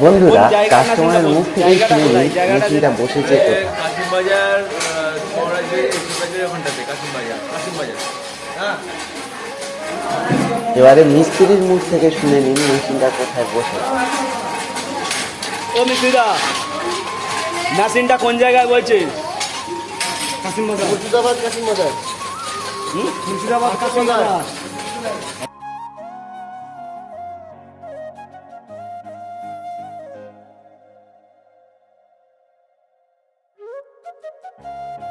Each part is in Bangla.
বন্ধুরা কাস্টমারের মুখ জায়গাটা শুনে কোথায়? নিই মেশিনটা বসেছে কাশিমবাজার হ্যাঁ? এবারে মিস্ত্রির মুখ থেকে শুনে নিন মেশিনটা কোথায় বসে। ও মিস্ত্রিদা মেশিনটা কোন জায়গায় বলছে? কাশিম বাজার মুর্শিদাবাদ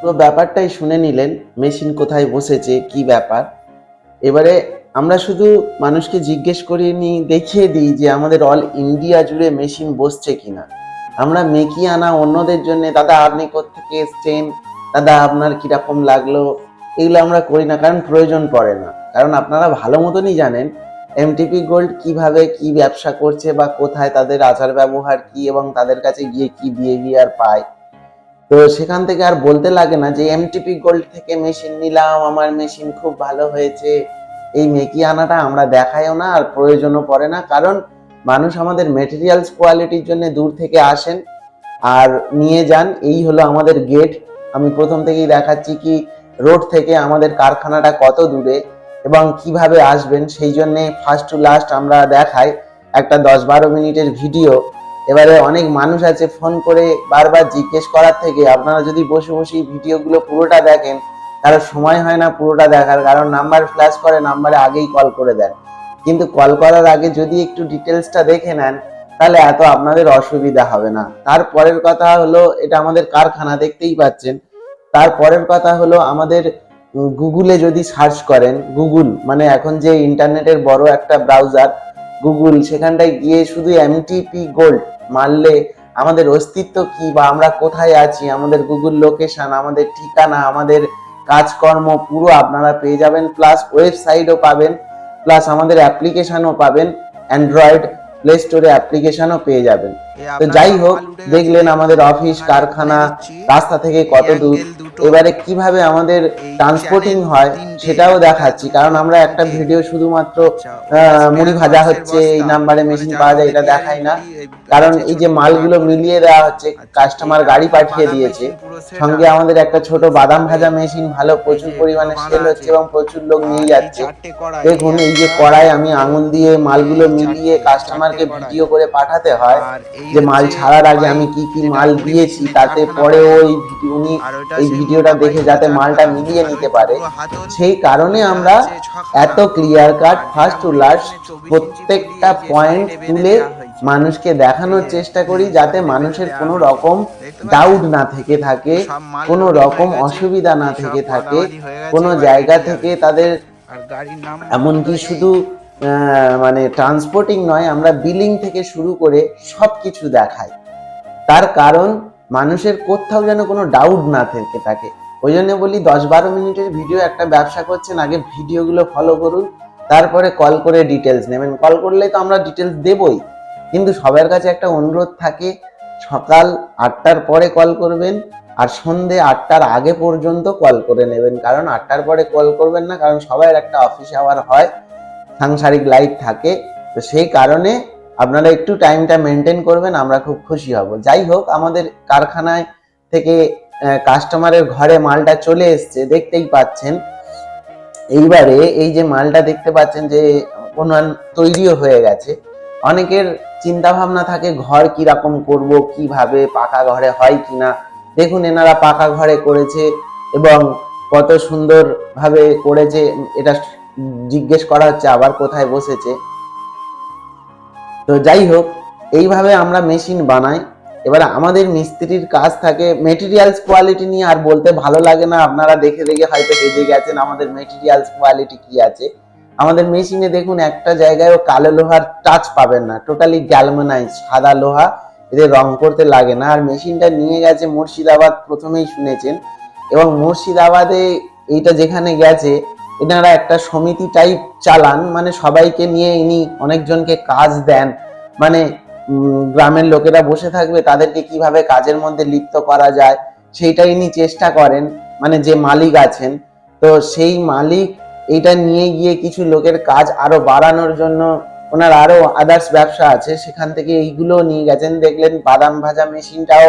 পুরো ব্যাপারটাই শুনে নিলেন, মেশিন কোথায় বসেছে, কি ব্যাপার? এবারে আমরা শুধু মানুষকে জিজ্ঞেস করিয়ে নিই দেখিয়ে দিই যে আমাদের অল ইন্ডিয়া জুড়ে মেশিন বসছে কিনা। আমরা মেকি আনা অন্যদের জন্য, দাদা আপনি কোথেকে এসছেন? দাদা আপনার কীরকম লাগল? এগুলো আমরা করি না, কারণ প্রয়োজন পড়ে না। কারণ আপনারা ভালো মতনই জানেন এমটিপি গোল্ড কীভাবে কি ব্যবসা করছে বা কোথায় তাদের আচার ব্যবহার কি এবং তাদের কাছে গিয়ে কি বিহেভিয়ার পায়। তো সেখান থেকে আর বলতে লাগে না যে এমটিপি গোল্ড থেকে মেশিন নিলাম, আমার মেশিন খুব ভালো হয়েছে। এই মেকি আনাটা আমরা দেখাইও না আর প্রয়োজনও পড়ে না, কারণ মানুষ আমাদের মেটেরিয়ালস কোয়ালিটির জন্য দূর থেকে আসেন আর নিয়ে যান। এই হলো আমাদের গেট আমি প্রথম থেকেই দেখাচ্ছি কি রোড থেকে আমাদের কারখানাটা কত দূরে এবং কীভাবে আসবেন, সেই জন্যে ফার্স্ট টু লাস্ট আমরা দেখাই। একটা দশ বারো মিনিটের ভিডিও এবারে অনেক মানুষ আছে ফোন করে বারবার জিজ্ঞেস করার থেকে আপনারা যদি বসে বসে ভিডিওগুলো পুরোটা দেখেন কারও সময় হয় না পুরোটা দেখার, কারণ নাম্বার ফ্ল্যাশ করে নাম্বারে আগেই কল করে দেন। কিন্তু কল করার আগে যদি একটু ডিটেলসটা দেখে নেন, তাহলে এত আপনাদের অসুবিধা হবে না। তারপরের কথা হলো, এটা আমাদের কারখানা দেখতেই পাচ্ছেন। তারপরের কথা হলো, আমাদের গুগলে যদি সার্চ করেন গুগল মানে এখন যে ইন্টারনেটের বড় একটা ব্রাউজার গুগল, সেখানটায় গিয়ে শুধু এমটিপি গোল্ড মারলে আমাদের অস্তিত্ব কি বা আমরা কোথায় আছি? আমাদের গুগল লোকেশন আমাদের ঠিকানা, আমাদের কাজকর্ম পুরো আপনারা পেয়ে যাবেন। প্লাস ওয়েবসাইটও পাবেন প্লাস আমাদের অ্যাপ্লিকেশানও পাবেন। অ্যান্ড্রয়েড প্লে স্টোরে অ্যাপ্লিকেশনও পেয়ে যাবেন। তো যাই হোক দেখলেন আমাদের অফিস কারখানা রাস্তা থেকে কত দূর। এবারে কীভাবে আমাদের ট্রান্সপোর্টিং হয় সেটাও দেখাচ্ছি। কারণ আমরা একটা ভিডিও শুধুমাত্র মুড়ি ভাজা হচ্ছে এই নাম্বারে মেশিন পাওয়া যায় এটা দেখাই না। কারণ এই যে মালগুলো মিলিয়ে দেওয়া হচ্ছে কাস্টমার গাড়ি পাঠিয়ে দিয়েছে। সঙ্গে আমাদের একটা ছোট বাদাম ভাজা মেশিন ভালো প্রচুর পরিমাণে সেল হচ্ছে এবং প্রচুর লোক নিয়ে যাচ্ছে। দেখুন এই যে কড়াই আমি আঙুল দিয়ে মালগুলো মিলিয়ে কাস্টমারকে ভিডিও করে পাঠাতে হয় যে মাল ছাড়ার আগে আমি কি কি মাল দিয়েছি তাতে পরে ওই উনি এই ভিডিওটা দেখে যাতে মালটা মিলিয়ে নিতে পারে। সেই কারণে আমরা এত clear cut first to last প্রত্যেকটা পয়েন্ট তুলে মানুষকে দেখানোর চেষ্টা করি যাতে মানুষের কোনো রকম ডাউট না থেকে থাকে কোনো রকম অসুবিধা না থেকে থাকে কোনো জায়গা থেকে তাদের এমনকি শুধু মানে ট্রান্সপোর্টিং নয়, আমরা বিলিং থেকে শুরু করে সব কিছু দেখাই। তার কারণ, মানুষের কোথাও যেন কোনো ডাউট না থেকে থাকে। ওই জন্য বলি, দশ বারো মিনিটের ভিডিও একটা ব্যবসা করছেন, আগে ভিডিওগুলো ফলো করুন, তারপরে কল করে ডিটেলস নেবেন। কল করলে তো আমরা ডিটেলস দেবই। কিন্তু সবার কাছে একটা অনুরোধ থাকে, সকাল আটটার পরে কল করবেন, আর সন্ধে আটটার আগে পর্যন্ত কল করে নেবেন। কারণ আটটার পরে কল করবেন না, কারণ সবার একটা অফিস আওয়ার হয়। সাংসারিক লাইফ থাকে। তো সেই কারণে আপনারা একটু টাইমটা মেনটেন করবেন, আমরা খুব খুশি হব। যাই হোক, আমাদের কারখানায় থেকে কাস্টমারের ঘরে মালটা চলে এসছে, দেখতেই পাচ্ছেন। এইবারে এই যে মালটা দেখতে পাচ্ছেন যে উনান তৈরিও হয়ে গেছে। অনেকের চিন্তা ভাবনা থাকে, ঘর কীরকম করব, কীভাবে পাকা ঘরে হয় কিনা। দেখুন, এনারা পাকা ঘরে করেছে এবং কত সুন্দরভাবে করেছে, এটা জিজ্ঞেস করা হচ্ছে, আবার কোথায় বসেছে? তো যাই হোক, এইভাবে আমরা মেশিন বানাই। এবারে আমাদের মিস্ত্রির কাজ থাকে মেটেরিয়ালস কোয়ালিটি নিয়ে, আর বলতে ভালো লাগে না, আপনারা দেখে দেখে হয়তো হেজে গেছেন আমাদের মেটেরিয়ালস কোয়ালিটি কি আছে। আমাদের মেশিনে দেখুন, একটা জায়গায়ও কালো লোহার টাচ পাবেন না টোটালি গ্যালমানাইজ সাদা লোহা, এদের রং করতে লাগে না। আর মেশিনটা নিয়ে গেছে মুর্শিদাবাদ, প্রথমেই শুনেছেন। এবং মুর্শিদাবাদে এইটা যেখানে গেছে এনারা একটা সমিতি টাইপ চালান মানে সবাইকে নিয়ে ইনি অনেকজনকে কাজ দেন। মানে গ্রামের লোকেরা বসে থাকবে, তাদেরকে কীভাবে কাজের মধ্যে লিপ্ত করা যায়, সেইটা ইনি চেষ্টা করেন মানে যে মালিক আছেন। তো সেই মালিক এইটা নিয়ে গিয়ে কিছু লোকের কাজ আরও বাড়ানোর জন্য ওনার আরও আদার্স ব্যবসা আছে, সেখান থেকে এইগুলো নিয়ে গেছেন। দেখলেন বাদাম ভাজা মেশিনটাও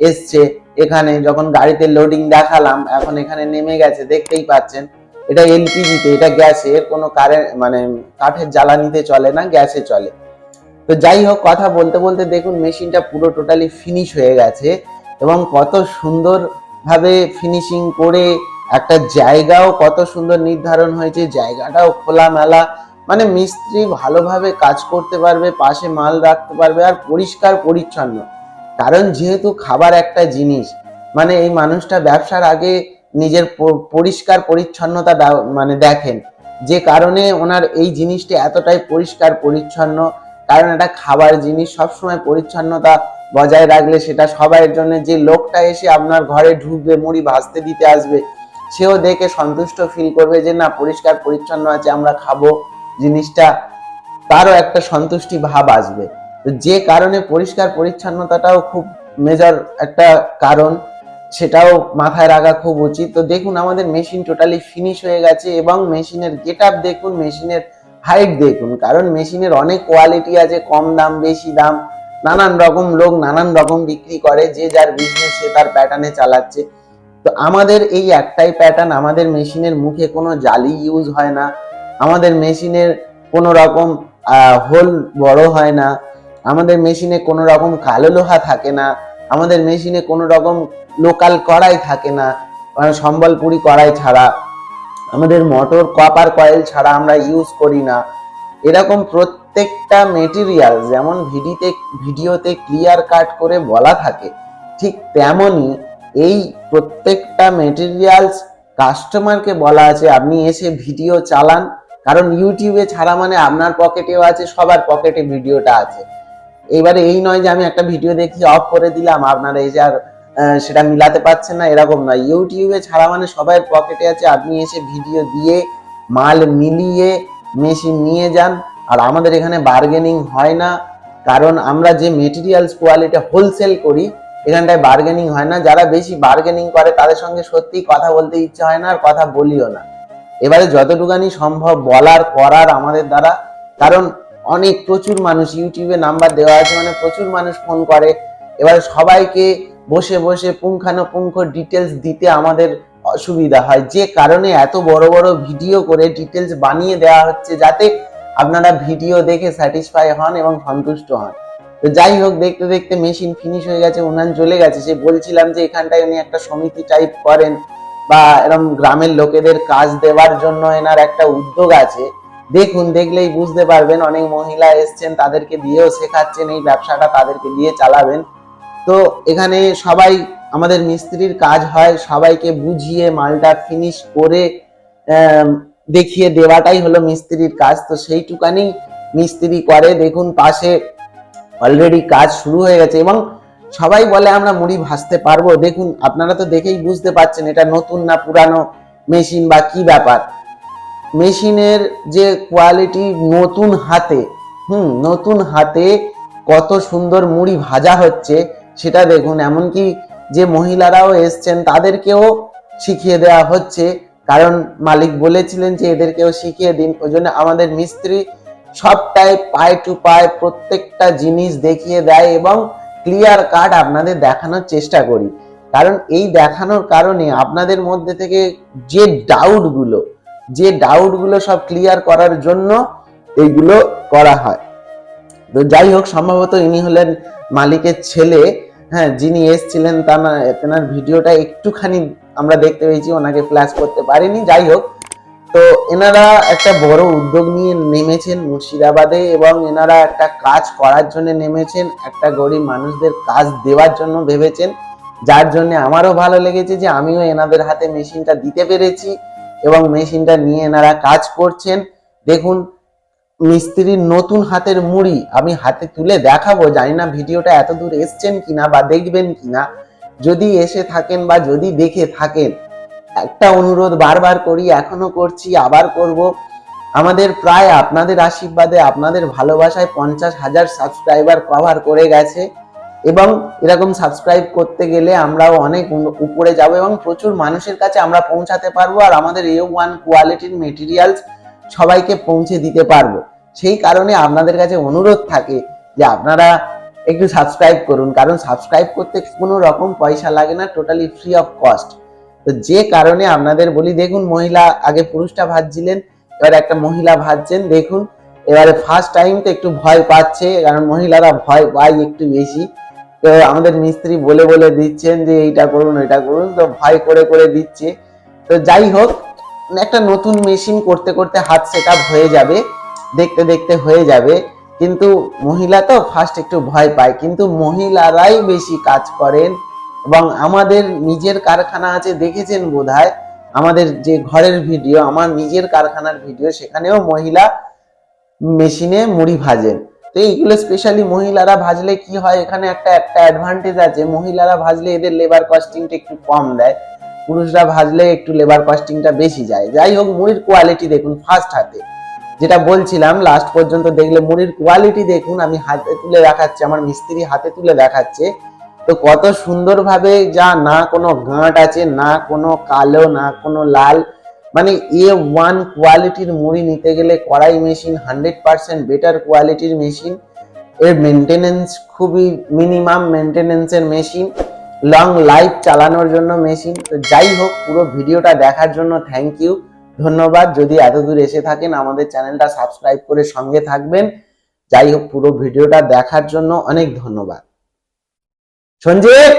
এসছে। এখানে যখন গাড়িতে লোডিং দেখালাম, এখন এখানে নেমে গেছে, দেখতেই পাচ্ছেন। এটা এলপিজিতে, এটা গ্যাসে, এর কোনো কারেন্ট মানে কাঠের জ্বালানিতে চলে না, গ্যাসে চলে। তো যাই হোক, কথা বলতে বলতে দেখুন, মেশিনটা পুরো টোটালি ফিনিশ হয়ে গেছে এবং কত সুন্দরভাবে ফিনিশিং করে একটা জায়গাও কত সুন্দর নির্ধারণ হয়েছে, জায়গাটাও খোলামেলা। মানে মিস্ত্রি ভালোভাবে কাজ করতে পারবে, পাশে মাল রাখতে পারবে আর পরিষ্কার পরিচ্ছন্ন। কারণ যেহেতু খাবার একটা জিনিস মানে এই মানুষটা ব্যবসার আগে নিজের পরিষ্কার পরিচ্ছন্নতা মানে দেখেন। যে কারণে ওনার এই জিনিসটি এতটাই পরিষ্কার পরিচ্ছন্ন, কারণ এটা খাবার জিনিস, সবসময় পরিচ্ছন্নতা বজায় রাখলে সেটা সবাইয়ের জন্য। যে লোকটা এসে আপনার ঘরে ঢুকবে, মুড়ি ভাজতে দিতে আসবে, সেও দেখে সন্তুষ্ট ফিল করবে যে, না, পরিষ্কার পরিচ্ছন্ন আছে, আমরা খাব। জিনিসটা, তারও একটা সন্তুষ্টি ভাব আসবে। যে কারণে পরিষ্কার পরিচ্ছন্নতাটাও খুব মেজর একটা কারণ। সেটাও মাথায় রাখা খুব উচিত। তো দেখুন, আমাদের মেশিন টোটালি ফিনিশ হয়ে গেছে এবং মেশিনের গেট আপ দেখুন মেশিনের হাইট দেখুন। কারণ মেশিনের অনেক কোয়ালিটি আছে, কম দাম, বেশি দাম, নানান রকম লোক নানান রকম বিক্রি করে, যে যার বিজনেস সে তার প্যাটার্নে চালাচ্ছে। তো আমাদের এই একটাই প্যাটার্ন আমাদের মেশিনের মুখে কোনো জালি ইউজ হয় না, আমাদের মেশিনের কোনো রকম হোল বড় হয় না, আমাদের মেশিনে কোনো রকম কালো লোহা থাকে না আমাদের মেশিনে কোনো রকম লোকাল কড়াই থাকে না মানে সম্বলপুরি কড়াই ছাড়া। আমাদের মোটর কপার কয়েল ছাড়া আমরা ইউজ করি না। এরকম প্রত্যেকটা মেটেরিয়াল যেমন ভিডিওতে ভিডিওতে ক্লিয়ার কাট করে বলা থাকে, ঠিক তেমনই এই প্রত্যেকটা মেটেরিয়ালস কাস্টমারকে বলা আছে, আপনি এসে ভিডিও চালান। কারণ ইউটিউবে ছাড়া মানে আপনার পকেটেও আছে, সবার পকেটে ভিডিওটা আছে। এবারে এই নয় যে আমি একটা ভিডিও দেখি অফ করে দিলাম, আপনারা এই যে আর সেটা মিলাতে পারছেন না, এরকম নয়। ইউটিউবে ছাড়া মানে সবাই পকেটে আছে, আপনি এসে ভিডিও দিয়ে মাল মিলিয়ে মেশিন নিয়ে যান। আর আমাদের এখানে বার্গেনিং হয় না, কারণ আমরা যে মেটেরিয়ালস কোয়ালিটি হোলসেল করি, এখানটায় বার্গেনিং হয় না। যারা বেশি বার্গেনিং করে, তাদের সঙ্গে সত্যি কথা বলতে ইচ্ছে হয় না আর কথা বলিও না। এবারে যতটুকানি সম্ভব বলার, করার আমাদের দ্বারা, কারণ অনেক প্রচুর মানুষ ইউটিউবে নাম্বার দেওয়া আছে মানে প্রচুর মানুষ ফোন করে। এবার সবাইকে বসে বসে পুঙ্খানুপুঙ্খ ডিটেলস দিতে আমাদের অসুবিধা হয়। যে কারণে এত বড় বড় ভিডিও করে ডিটেলস বানিয়ে দেওয়া হচ্ছে যাতে আপনারা ভিডিও দেখে স্যাটিসফাই হন এবং সন্তুষ্ট হন। তো যাই হোক, দেখতে দেখতে মেশিন ফিনিশ হয়ে গেছে, উনান চলে গেছে। সে বলছিলাম যে এখানটায় উনি একটা সমিতি টাইপ করেন বা এরকম গ্রামের লোকেদের কাজ দেওয়ার জন্য এনার একটা উদ্যোগ আছে। দেখুন, দেখলেই বুঝতে পারবেন, অনেক মহিলা এসছেন, তাদেরকে দিয়েও শেখাচ্ছেন, এই ব্যবসাটা তাদেরকে দিয়ে চালাবেন। তো এখানে সবাই, আমাদের মিস্ত্রির কাজ হয়, সবাইকে বুঝিয়ে মালটা ফিনিশ করে দেখিয়ে দেওয়াটাই হলো মিস্ত্রির কাজ। তো সেইটুকানি মিস্ত্রি করে, দেখুন পাশে অলরেডি কাজ শুরু হয়ে গেছে এবং সবাই বলে আমরা মুড়ি ভাজতে পারব। দেখুন, আপনারা তো দেখেই বুঝতে পারছেন, এটা নতুন না পুরানো মেশিন বা কি ব্যাপার। মেশিনের যে কোয়ালিটি নতুন হাতে, হুম, নতুন হাতে কত সুন্দর মুড়ি ভাজা হচ্ছে, সেটা দেখুন। এমনকি যে মহিলারাও এসছেন, তাদেরকেও শিখিয়ে দেওয়া হচ্ছে। কারণ মালিক বলেছিলেন যে এদেরকেও শিখিয়ে দিন। ওই জন্য আমাদের মিস্ত্রি সবটাই পায় টু পায় প্রত্যেকটা জিনিস দেখিয়ে দেয় এবং ক্লিয়ার কাট আপনাদের দেখানোর চেষ্টা করি। কারণ এই দেখানোর কারণে আপনাদের মধ্যে থেকে যে ডাউটগুলো যে ডাউটগুলো সব ক্লিয়ার করার জন্য এইগুলো করা হয়। তো যাই হোক, সম্ভবত ইনি হলেন মালিকের ছেলে। হ্যাঁ যিনি এসছিলেন, তার ভিডিওটা একটুখানি আমরা দেখতে পেয়েছি, ওনাকে ফ্ল্যাশ করতে পারিনি। যাই হোক, তো এনারা একটা বড় উদ্যোগ নিয়ে নেমেছেন মুর্শিদাবাদে এবং এনারা একটা কাজ করার জন্য নেমেছেন, একটা গরিব মানুষদের কাজ দেওয়ার জন্য ভেবেছেন। যার জন্য আমারও ভালো লেগেছে যে আমিও এনাদের হাতে মেশিনটা দিতে পেরেছি। এবং মেশিনটা নিয়ে এনারা কাজ করছেন। দেখুন, মিস্ত্রির নতুন হাতের মুড়ি আমি হাতে তুলে দেখাবো। জানি না ভিডিওটা এত দূর এসছেন কিনা বা দেখবেন কিনা। যদি এসে থাকেন বা যদি দেখে থাকেন, একটা অনুরোধ বারবার করি, এখনও করছি, আবার করব। আমাদের প্রায় আপনাদের আশীর্বাদে, আপনাদের ভালোবাসায় পঞ্চাশ হাজার সাবস্ক্রাইবার কভার করে গেছে। এবং এরকম সাবস্ক্রাইব করতে গেলে আমরাও অনেক উপরে যাব এবং প্রচুর মানুষের কাছে আমরা পৌঁছাতে পারব আর আমাদের এ ওয়ান কোয়ালিটির মেটেরিয়ালস সবাইকে পৌঁছে দিতে পারব। সেই কারণে আপনাদের কাছে অনুরোধ থাকে যে আপনারা একটু সাবস্ক্রাইব করুন, কারণ সাবস্ক্রাইব করতে কোনো রকম পয়সা লাগে না টোটালি ফ্রি অফ কস্ট তো যে কারণে আপনাদের বলি, দেখুন মহিলা আগে পুরুষটা ভাজছিলেন, এবার একটা মহিলা ভাজছেন, দেখুন। এবারে ফার্স্ট টাইম তো একটু ভয় পাচ্ছে, কারণ মহিলারা ভয় পায় একটু বেশি। তো আমাদের মিস্ত্রি বলে বলে দিচ্ছেন যে এইটা করুন এটা করুন, তো ভয় করে করে দিচ্ছে। তো যাই হোক, একটা নতুন মেশিন করতে করতে হাত সেট হয়ে যাবে, দেখতে দেখতে হয়ে যাবে। কিন্তু মহিলা তো ফার্স্ট একটু ভয় পায়, কিন্তু মহিলারাই বেশি কাজ করেন। এবং আমাদের নিজের কারখানা আছে, দেখেছেন বোধহয়? আমাদের যে ঘরের ভিডিও আমার নিজের কারখানার ভিডিও সেখানেও মহিলা মেশিনে মুড়ি ভাজেন। তো এইগুলো স্পেশালি মহিলারা ভাজলে কি হয়? এখানে একটা একটা অ্যাডভান্টেজ আছে। মহিলারা ভাজলে এদের লেবার কস্টিংটা একটু কম দেয়। পুরুষরা ভাজলে একটু লেবার কস্টিংটা বেশি যায়। যাই হোক, মুড়ির কোয়ালিটি দেখুন ফার্স্ট হাতে। যেটা বলছিলাম লাস্ট পর্যন্ত দেখলে মুড়ির কোয়ালিটি দেখুন। আমি হাতে তুলে দেখাচ্ছি, আমার মিস্ত্রি হাতে তুলে দেখাচ্ছে। তো কত সুন্দরভাবে যা না কোনো গাঁট আছে, না কোনো কালো, না কোনো লাল মানে এ ওয়ান কোয়ালিটির মুড়ি নিতে গেলে কড়াই মেশিন হান্ড্রেড পার্সেন্ট বেটার কোয়ালিটির মেশিন এর মেনটেনেন্স খুবই মিনিমাম মেনটেনেন্সের মেশিন লং লাইফ চালানোর জন্য মেশিন তো যাই হোক, পুরো ভিডিওটা দেখার জন্য থ্যাংক ইউ ধন্যবাদ। যদি এতদূর এসে থাকেন, আমাদের চ্যানেলটা সাবস্ক্রাইব করে সঙ্গে থাকবেন। যাই হোক, পুরো ভিডিওটা দেখার জন্য অনেক ধন্যবাদ। সঞ্জীব!